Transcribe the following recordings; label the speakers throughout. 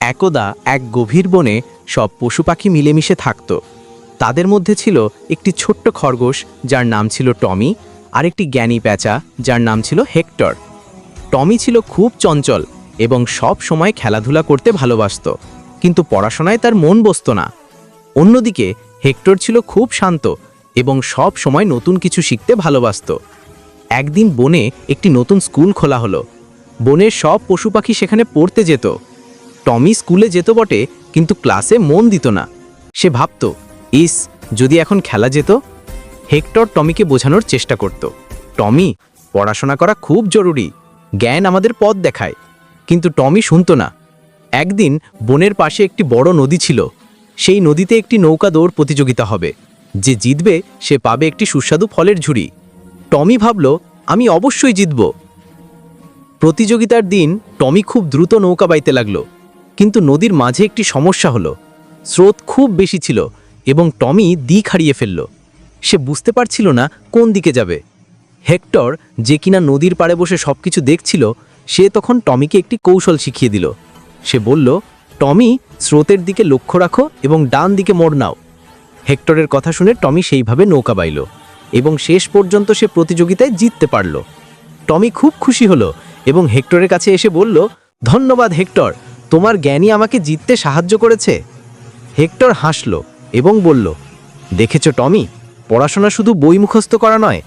Speaker 1: একদা এক গভীর বনে সব পশু পাখি মিলেমিশে থাকত। তাদের মধ্যে ছিল একটি ছোট্ট খরগোশ, যার নাম ছিল টমি, আর একটি জ্ঞানী প্যাঁচা, যার নাম ছিল হেক্টর। টমি ছিল খুব চঞ্চল এবং সব সময় খেলাধুলা করতে ভালোবাসত, কিন্তু পড়াশোনায় তার মন বসত না। অন্যদিকে, হেক্টর ছিল খুব শান্ত এবং সব সময় নতুন কিছু শিখতে ভালোবাসত। একদিন বনে একটি নতুন স্কুল খোলা হলো। বনের সব পশু পাখি সেখানে পড়তে যেত। টমি স্কুলে যেত বটে, কিন্তু ক্লাসে মন দিত না। সে ভাবত, ইস, যদি এখন খেলা যেত? হেক্টর টমিকে বোঝানোর চেষ্টা করত। টমি, পড়াশোনা করা খুব জরুরি। জ্ঞান আমাদের পথ দেখায়। কিন্তু টমি শুনত না। একদিন বনের পাশে একটি বড় নদী ছিল। সেই নদীতে একটি নৌকা দৌড় প্রতিযোগিতা হবে। যে জিতবে, সে পাবে একটি সুস্বাদু ফলের ঝুড়ি। টমি ভাবল, আমি অবশ্যই জিতব। প্রতিযোগিতার দিন টমি খুব দ্রুত নৌকা বাইতে লাগল। কিন্তু নদীর মাঝে একটি সমস্যা হলো। স্রোত খুব বেশি ছিল এবং টমি দিক হারিয়ে ফেলল। সে বুঝতে পারছিল না কোন দিকে যাবে। হেক্টর যে কিনা নদীর পাড়ে বসে সবকিছু দেখছিল, সে তখন টমিকে একটি কৌশল শিখিয়ে দিল। সে বলল, টমি, স্রোতের দিকে লক্ষ্য রাখো এবং ডান দিকে মোড় নাও। হেক্টরের কথা শুনে টমি সেইভাবে নৌকা বাইল এবং শেষ পর্যন্ত সে প্রতিযোগিতায় জিততে পারল। টমি খুব খুশি হলো এবং হেক্টরের কাছে এসে বলল, ধন্যবাদ, হেক্টর! তোমার জ্ঞানী আমাকে জিততে সাহায্য করেছে। হেক্টর হাসল এবং বলল, দেখেছ টমি, পড়াশোনা শুধু বই মুখস্থ করা নয়,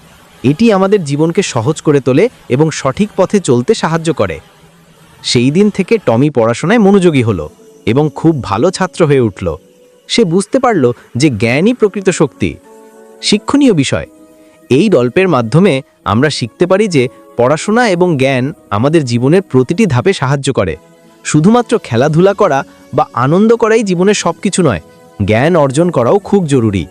Speaker 1: এটি আমাদের জীবনকে সহজ করে তোলে এবং সঠিক পথে চলতে সাহায্য করে। সেই দিন থেকে টমি পড়াশোনায় মনোযোগী হলো এবং খুব ভালো ছাত্র হয়ে উঠল। সে বুঝতে পারল যে জ্ঞানই প্রকৃত শক্তি। শিক্ষণীয় বিষয়, এই গল্পের মাধ্যমে আমরা শিখতে পারি যে পড়াশোনা এবং জ্ঞান আমাদের জীবনের প্রতিটি ধাপে সাহায্য করে। শুধুমাত্র খেলাধুলা করা বা আনন্দ করাই জীবনের সব কিছু নয়, জ্ঞান অর্জন করাও খুব জরুরি।